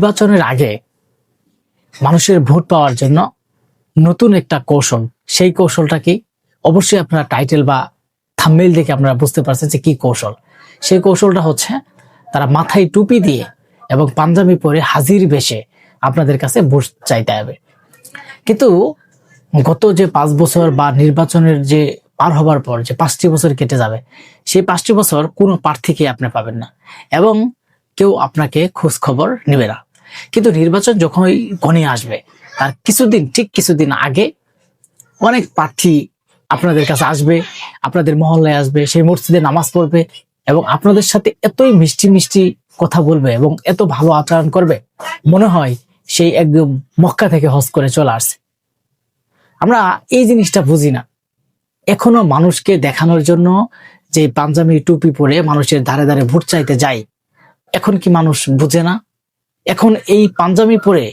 নির্বাচনের আগে মানুষের ভোট পাওয়ার জন্য নতুন একটা কৌশল। সেই কৌশলটা কি? অবশ্যই আপনারা টাইটেল বা থাম্বেল দেখে আপনারা বুঝতে পারছেন যে কি কৌশল। সেই কৌশলটা হচ্ছে তারা মাথায় টুপি দিয়ে এবং পাঞ্জাবি পরে হাজির বেশে আপনাদের কাছে ভোট চাইতে হবে। কিন্তু গত যে পাঁচ বছর বা নির্বাচনের যে পার হবার পর যে পাঁচটি বছর কেটে যাবে, সেই পাঁচটি বছর কোনো প্রার্থীকে আপনি পাবেন না এবং কেউ আপনাকে খোঁজ খবর নেবে না। কিন্তু নির্বাচন যখনই ঘনিয়ে আসবে, তার কিছুদিন, ঠিক কিছুদিন আগে অনেক প্রার্থী আপনাদের কাছে আসবে, আপনাদের মহল্লায় আসবে, সেই মসজিদে নামাজ পড়বে এবং আপনাদের সাথে এতই মিষ্টি মিষ্টি কথা বলবে এবং এত ভালো আচরণ করবে, মনে হয় সেই একদম মক্কা থেকে হজ করে চলে আসছে। আমরা এই জিনিসটা বুঝি না। এখনও মানুষকে দেখানোর জন্য যে পাঞ্জাবি টুপি পরে মানুষের ধারে ধারে ভোট চাইতে যায়, এখন কি মানুষ বুঝে না? এখন এই পাঞ্জাবি পরে,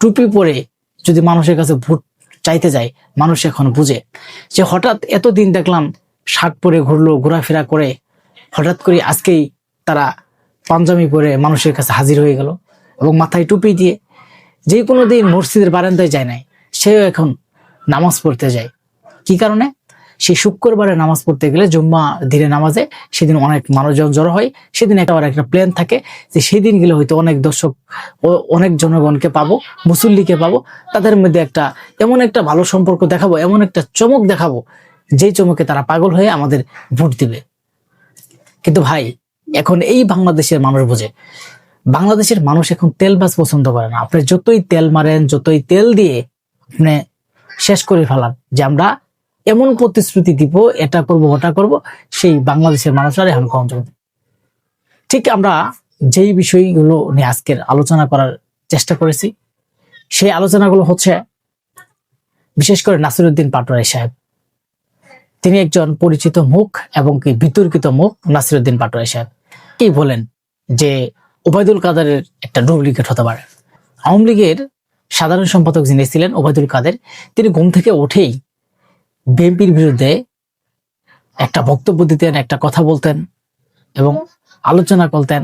টুপি পরে যদি মানুষের কাছে ভোট চাইতে যায়, মানুষ এখন বুঝে। যে হঠাৎ এতদিন দেখলাম শার্ট পরে ঘুরলো, ঘোরাফেরা করে, হঠাৎ করে আজকেই তারা পাঞ্জাবি পরে মানুষের কাছে হাজির হয়ে গেল এবং মাথায় টুপি দিয়ে যে কোনো দিন মসজিদের বারান্দায় যায় নাই, সেও এখন নামাজ পড়তে যায়। কি কারণে? সেই শুক্রবারে নামাজ পড়তে গেলে জুম্মা দিনে নামাজে সেদিন অনেক মানুষজন জড়ো হয়। সেদিন একটা একটা প্ল্যান থাকে যে সেই দিন গেলে হয়তো অনেক দর্শক অনেক জনগণকে পাবো, মুসল্লিকে পাবো, তাদের মধ্যে একটা এমন একটা ভালো সম্পর্ক দেখাবো, এমন একটা চমক দেখাবো, যেই চমকে তারা পাগল হয়ে আমাদের ভোট দিবে। কিন্তু ভাই, এখন এই বাংলাদেশের মানুষ বোঝে। বাংলাদেশের মানুষ এখন তেল বাস পছন্দ করে না। আপনি যতই তেল মারেন, যতই তেল দিয়ে আপনি শেষ করে ফেলান যে আমরা এমন প্রতিশ্রুতি দিব, এটা করব, ওটা করব, সেই বাংলাদেশের মানুষরা এখন জমে ঠিক আমরা যেই বিষয়গুলো নিয়ে আজকের আলোচনা করার চেষ্টা করেছি, সেই আলোচনাগুলো হচ্ছে, বিশেষ করে নাসিরুদ্দিন পাটোয়ারি সাহেব। তিনি একজন পরিচিত মুখ এবং কি বিতর্কিত মুখ নাসিরুদ্দিন পাটোয়ারি সাহেব। কি বলেন যে ওবায়দুল কাদেরের একটা ডুপ্লিকেট হতে পারে? আওয়ামী লীগের সাধারণ সম্পাদক যিনি ছিলেন, ওবায়দুল কাদের, তিনি ঘুম থেকে উঠেই বিএনপির বিরুদ্ধে একটা বক্তব্য দিতেন, একটা কথা বলতেন এবং আলোচনা করতেন।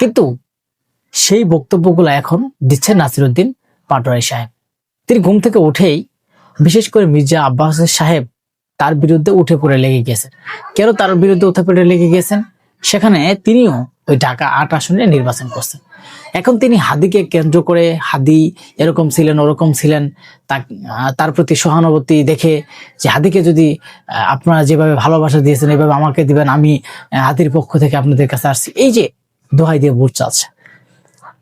কিন্তু সেই বক্তব্যগুলো এখন দিচ্ছে নাসিরুদ্দিন পাটোয়ারি সাহেব। তিনি ঘুম থেকে উঠেই বিশেষ করে মির্জা আব্বাস সাহেব তার বিরুদ্ধে উঠে পড়ে লেগে গেছেন কেন তার বিরুদ্ধে উঠে পড়ে লেগে গেছেন? সেখানে তিনিও ওই ঢাকা আট আসনে নির্বাচন করছেন। এখন তিনি হাদিকে কেন্দ্র করে হাদি এরকম ছিলেন, ওরকম ছিলেন তার প্রতি সহানুভূতি দেখে যে হাদিকে যদি আপনারা যেভাবে ভালোবাসা দিয়েছেন, এভাবে আমাকে দিবেন, আমি হাদির পক্ষ থেকে আপনাদের কাছে আসছি। এই যে দোহাই দিয়ে ভোট চাচ্ছে।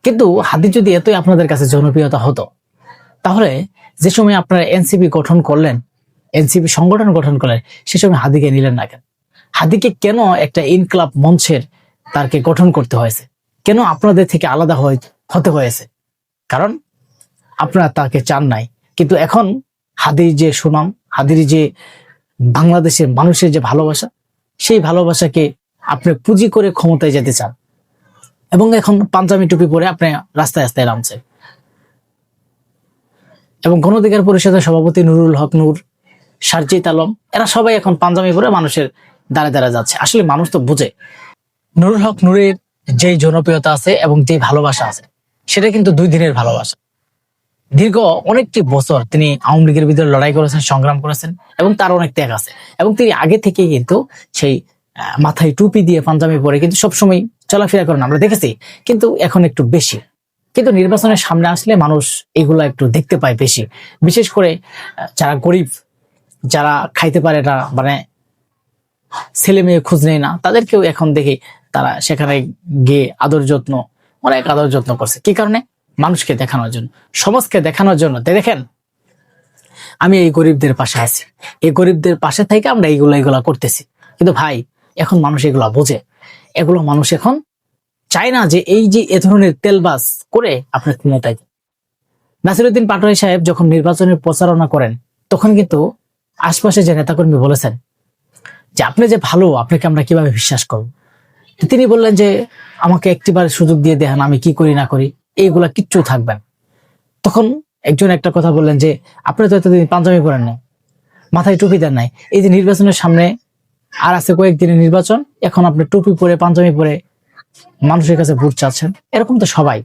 কিন্তু হাদি যদি এতই আপনাদের কাছে জনপ্রিয়তা হতো, তাহলে যে সময় আপনারা এনসিপি গঠন করলেন, এনসিপি সংগঠন গঠন করলেন, সে সময় হাদিকে নিলেন না কেন? হাদিকে কেন একটা ইনকলাব মঞ্চের তাকে গঠন করতে হয়েছে। কেন আপনাদের থেকে আলাদা হতে হয়েছে? কারণ আপনারা তাকে চান নাই। কিন্তু এখন হাদির যে সুনাম, হাদির যে বাংলাদেশের মানুষের যে ভালোবাসা, সেই ভালোবাসাকে আপনি পুঁজি করে ক্ষমতায় যেতে চান। এবং এখন পাঞ্জাবি টুপি পরে আপনি রাস্তায় রাস্তায় নামছে এবং গণধিকার পরিষদের সভাপতি নুরুল হক নূর সারজিত আলম, এরা সবাই এখন পাঞ্জাবি পরে মানুষের দ্বারে দ্বারে যাচ্ছে। আসলে মানুষ তো বুঝে। নুরুল হক নুরের যে জনপ্রিয়তা আছে এবং যে ভালোবাসা আছে, সেটা কিন্তু দুই দিনের ভালোবাসা। দীর্ঘ অনেকটি বছর তিনি আওয়ামী লীগের বিরুদ্ধে লড়াই করেছেন, সংগ্রাম করেছেন এবং তার অনেক ত্যাগ আছে। এবং তিনি আগে থেকে কিন্তু সেই মাথায় টুপি দিয়ে পাঞ্জাবি পরে কিন্তু সবসময় চলাফেরা করেন, আমরা দেখেছি। কিন্তু এখন একটু বেশি। কিন্তু নির্বাচনের সামনে আসলে মানুষ এগুলো একটু দেখতে পায় বেশি। বিশেষ করে যারা গরিব, যারা খাইতে পারে না মানে ছেলে মেয়ে খোঁজ নেয় না। তাদেরকেও এখন দেখি তারা সেখানে গিয়ে আদর যত্ন, অনেক আদর যত্ন করছে। কি কারণে? মানুষকে দেখানোর জন্য। সমাজকে দেখানোর জন্য। দেখেন, আমি এই গরিবদের পাশে আছি। এই গরিবদের পাশে থেকে আমরা এইগুলো এগুলা করতেছি। কিন্তু ভাই, এখন মানুষ এগুলা বোঝে। এগুলো মানুষ এখন চায় না যে এই যে এ ধরনের তেলবাস করে আপনার ক্ষমতায়। নাসিরুদ্দিন পাটোয়ারি সাহেব যখন নির্বাচনের প্রচারণা করেন, তখন কিন্তু আশপাশে যে নেতাকর্মী বলেছেন যে আপনি যে ভালো, আপনাকে আমরা কীভাবে বিশ্বাস করব? তিনি বললেন যে, আমাকে একটিবার সুযোগ দিয়ে দেখেন, আমি কি করি, না করি, এইগুলা কিচ্ছু থাকবেন তখন একজন একটা কথা বললেন যে, আপনি তো এতদিন পাঞ্জাবি পরেন নাই, মাথায় টুপি দেন নাই। এই যে নির্বাচনের সামনে আর আছে কয়েকদিনের নির্বাচন, এখন আপনি টুপি পরে, পাঞ্জাবি পরে মানুষের কাছে ভোট চাচ্ছেন। এরকম তো সবাই।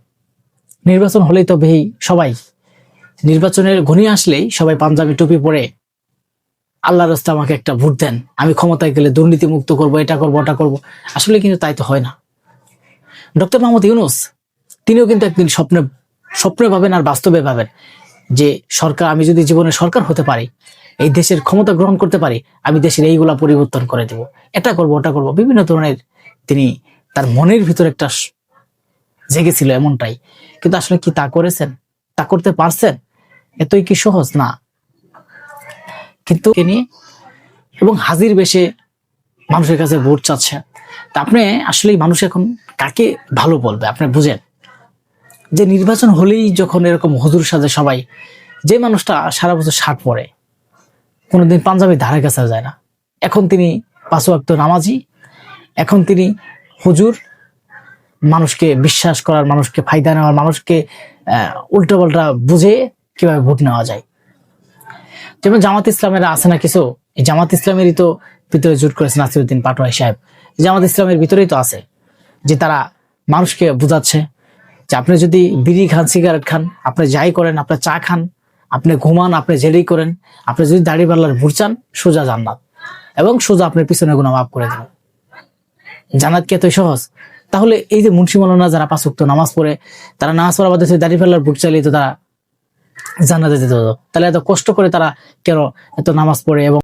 নির্বাচন হলেই তো বেহি সবাই। নির্বাচনের ঘনিয়ে আসলেই সবাই পাঞ্জাবি, টুপি পরে আল্লাহ রাস্তা আমাকে একটা ভোট দেন। আমি ক্ষমতায় গেলে দুর্নীতি মুক্ত করব, এটা করব, ওটা করব। আসলে কিন্তু তাই তো হয় না। ডক্টর মোহাম্মদ ইউনুস, তিনিও কিন্তু একদিন স্বপ্নে স্বপ্নে ভাবেন আর বাস্তবে ভাবেন যে সরকার, আমি যদি জীবনে সরকার হতে পারি, এই দেশের ক্ষমতা গ্রহণ করতে পারি, আমি দেশের এইগুলা পরিবর্তন করে দেব। এটা করব, ওটা করব। বিভিন্ন ধরনের তিনি তার মনের ভিতর একটা জেগেছিল এমনটাই। কিন্তু আসলে কি তা করেছেন? তা করতে পারছেন? এতই কি সহজ? না। কিন্তু নিয়ে এবং হাজির বেশে মানুষের কাছে ভোট চাচ্ছে। তা আপনি আসলে মানুষ এখন কাকে ভালো বলবে? আপনি বুঝেন। যে নির্বাচন হলেই যখন এরকম হুজুর সাজে সবাই, যে মানুষটা সারা বছর শার্ট পরে কোনোদিন পাঞ্জাবি ধারে কাছে যায় না। এখন তিনি পাঁচ ওয়াক্ত নামাজি, এখন তিনি হুজুর, মানুষকে বিশ্বাস করার, মানুষকে ফায়দা নেওয়ার, মানুষকে উল্টো পাল্টা বুঝে কীভাবে ভোট নেওয়া যায়। যেমন জামাত ইসলামের আছে না কিছু? এই জামাত ইসলামেরই তো ভিতরে জোট করেছে নাসিরুদ্দিন পাটোয়াই সাহেব। জামাত ইসলামের ভিতরেই তো আছে যে তারা মানুষকে বোঝাচ্ছে যে আপনি যদি বিড়ি খান, সিগারেট খান, আপনি যাই করেন, আপনি চা খান, আপনি ঘুমান, আপনি জেলেই করেন, আপনি যদি দাড়ি পাল্লার ভুর চান, সোজা জান্নাত। এবং সোজা আপনার পিছনে গুণা মাফ করে দেবেন। জান্নাত কি এতই সহজ? তাহলে এই যে মুন্সি মৌলানা যারা পাঁচ নামাজ পড়ে, তারা নামাজ পড়া বাদে দাড়ি পাল্লার ভুট চালিয়ে তো তারা জান্নাতে যেতে হতো। তাহলে এত কষ্ট করে তারা কেন এত নামাজ পড়ে এবং